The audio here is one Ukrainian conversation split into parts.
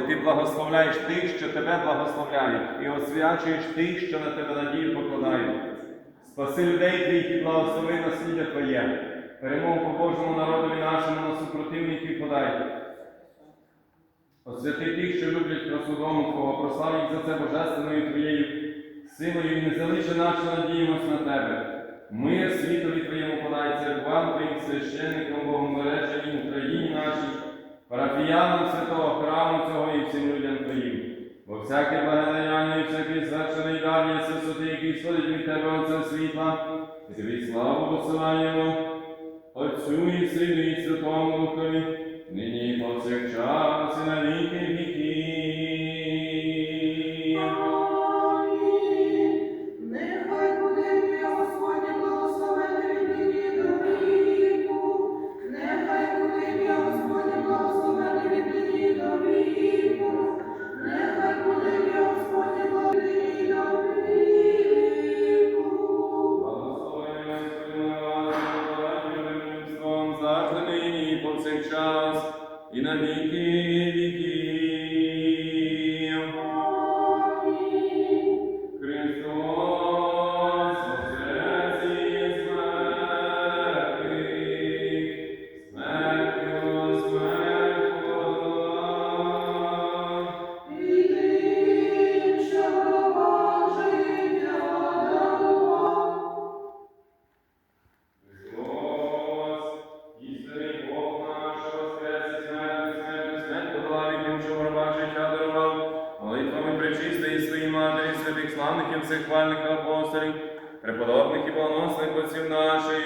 благословляєш тих, що тебе благословляють, і освячуєш тих, що на тебе надію покладають. Спаси людей твоїх і благослови наслідя Твоє, перемогу по Божому народові нашому на супротивників подай. Освяти тих, що люблять красу дому Твого, прослав їх за це божественною Твоєю силою і не залиши що надіємось на Тебе. Мир світові Твоєму подай церквам Твоїм священникам, Богомереженій Україні нашій, парафіянам святого храму цього і всім людям Твоїм. Бо всяке благодаяння і всякий звершений дар є висоти, який сходить від Тебе Отця світла, і тобі славу посилаємо, Отцю і Сину і Святому Духові, нині і повсякчас і на віки віків. І молитвами пречистої своїй матері, святих славників, всіх хвальних апостолів, преподобних і благоносних отців наших,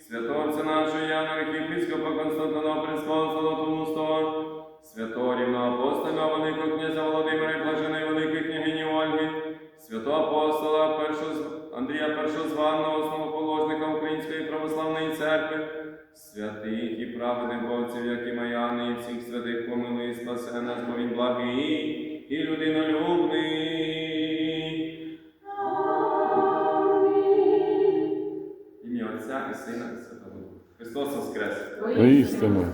святого отця нашого Яна, архієпископа Константинопольського, Золотому Сто, святого рівноапостола, великого князя Володимира і блаженої великої княгині Ольги, святого апостола першоз- Андрія Першозваного, основоположника Української православної церкви, святих і праведних Богців, як і Маяни, і всіх святих помилуй, спасе нас, бо він благий і людинолюбний. Амінь. Ім'я Отця і Сина і Святого Христос Воскрес! Воістину.